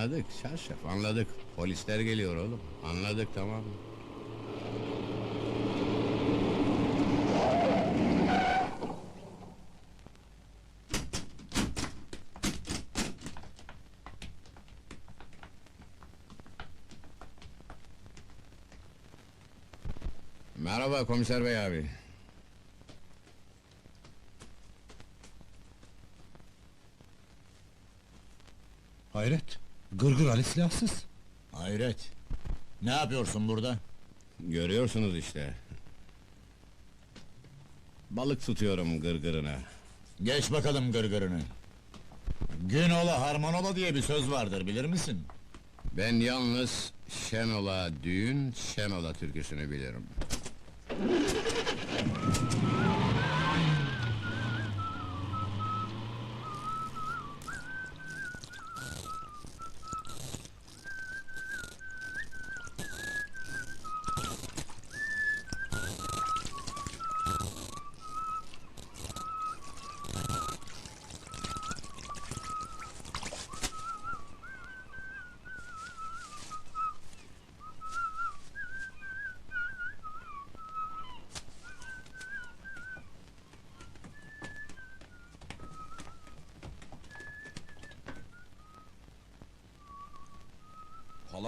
Anladık çarşaf anladık. Polisler geliyor oğlum. Anladık tamam. Merhaba komiser bey abi. Hayret, Gırgır Ali silahsız. Hayret. Ne yapıyorsun burada? Görüyorsunuz işte. Balık tutuyorum gırgırına. Geç bakalım gırgırını. Günola harmonola diye bir söz vardır bilir misin? Ben yalnız Şenola düğün, Şenola türküsünü bilirim.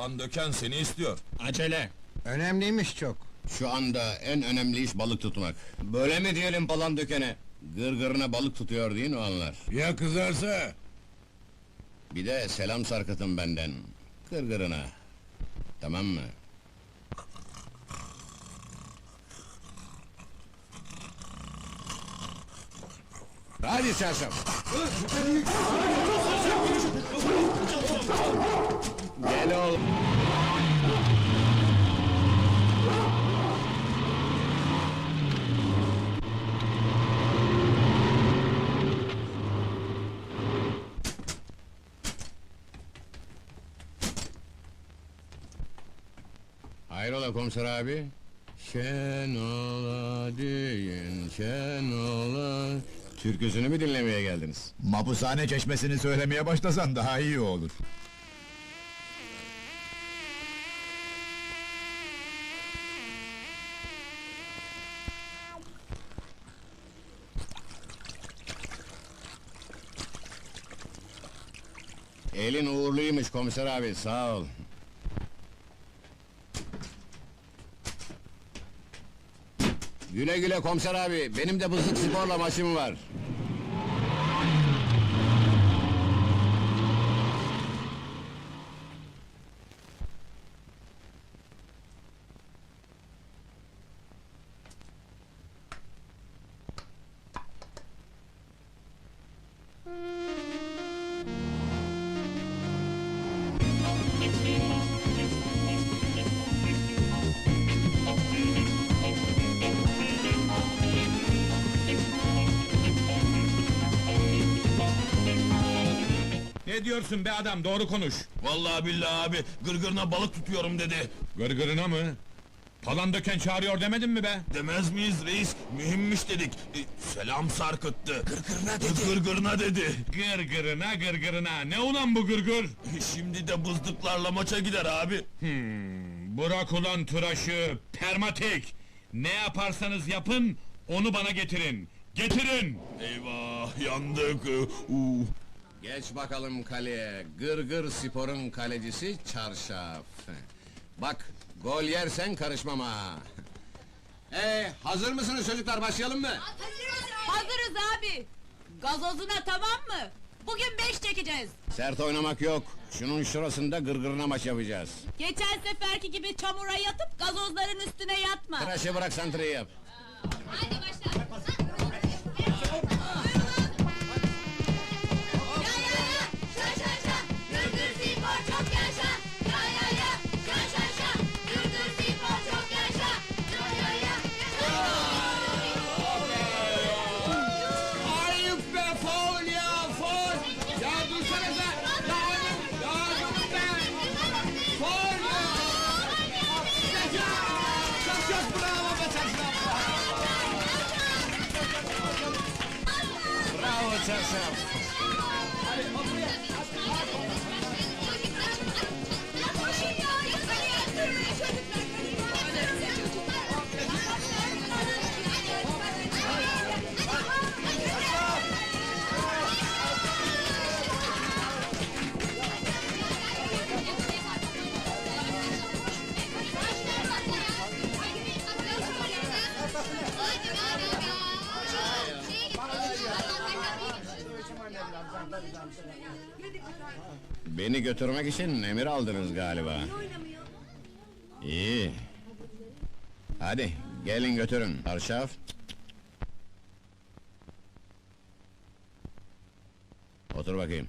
Falan döken seni istiyor. Acele. Önemliymiş çok. Şu anda en önemli iş balık tutmak. Böyle mi diyelim falan dökene? Gırgırına balık tutuyor değil mi anlar? Ya kızarsa? Bir de selam sarkıtın benden. Gırgırına. Tamam mı? Hadi çarşaf! Gel oğlum! Hayrola komiser abi? Şenola düğün, şenola... Türküsünü mü dinlemeye geldiniz? Mapushane çeşmesini söylemeye başlasan daha iyi olur. Elin uğurluymuş komiser abi, sağ ol. Güle güle komiser abi, benim de bızlık sporla maçım var. Ne diyorsun be adam, doğru konuş. Vallahi billahi abi, gırgırına balık tutuyorum dedi. Gırgırına mı? Palan döken çağırıyor demedin mi be? Demez miyiz reis? Mühimmiş dedik. E, selam sarkıttı. Gırgırına dedi. Gırgırına dedi. Gırgırına gırgırına, ne ulan bu gırgır? E, Şimdi de bızdıklarla maça gider abi. Hmm, bırak ulan tıraşı, permatik! Ne yaparsanız yapın, onu bana getirin. Getirin! Eyvah, yandık. Uu. Geç bakalım kaleye, gırgır sporun kalecisi çarşaf. Bak, gol yersen karışmam ha. Ee, hazır mısınız çocuklar, başlayalım mı? Hazırız abi. Gazozuna tamam mı? Bugün beş çekeceğiz. Sert oynamak yok, şunun şurasında gırgırına maç yapacağız. Geçen seferki gibi çamura yatıp gazozların üstüne yatma. Tıraşı bırak santrayı yap. Hadi başla. touchdown. Beni götürmek için emir aldınız galiba. İyi. Hadi, gelin götürün. Arşaf. Otur bakayım.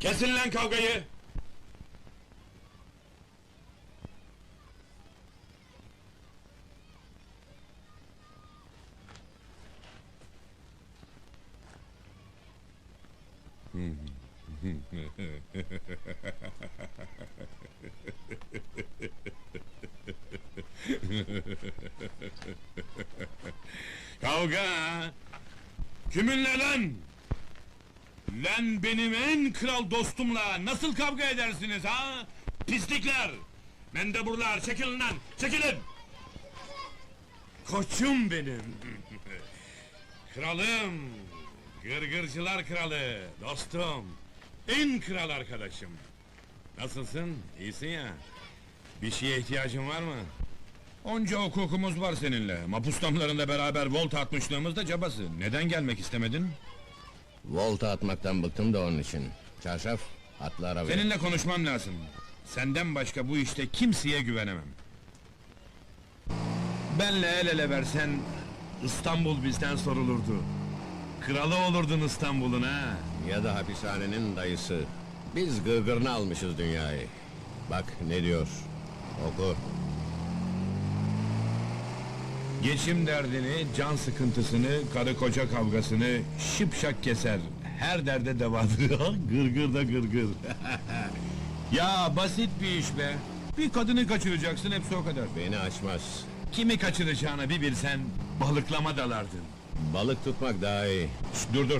Kesin lan kavgayı! Kavga! Kiminle lan? Lan benim en kral dostumla nasıl kavga edersiniz ha? Pislikler! Mendeburlar çekilin lan, çekilin! Koçum benim! Kralım! Gırgırcılar kralı, dostum! En kral arkadaşım! Nasılsın, iyisin ya? Bir şeye ihtiyacın var mı? Onca hukukumuz var seninle. Mapus damlarında beraber volta atmışlığımız da cabası. Neden gelmek istemedin? Volta atmaktan bıktım da onun için. Çarşaf, atla arabaya. Seninle konuşmam lazım. Senden başka bu işte kimseye güvenemem. Benle el ele versen İstanbul bizden sorulurdu. Kralı olurdun İstanbul'un ha. Ya da hapishanenin dayısı. Biz gırgırını almışız dünyayı. Bak ne diyor. Oku. Geçim derdini, can sıkıntısını, karı koca kavgasını şıpşak keser. Her derde devadır. gırgır da gırgır. ya basit bir iş be. Bir kadını kaçıracaksın hepsi o kadar. Beni açmaz. Kimi kaçıracağını bir bilsen balıklama dalardın. Balık tutmak daha iyi. Dur dur.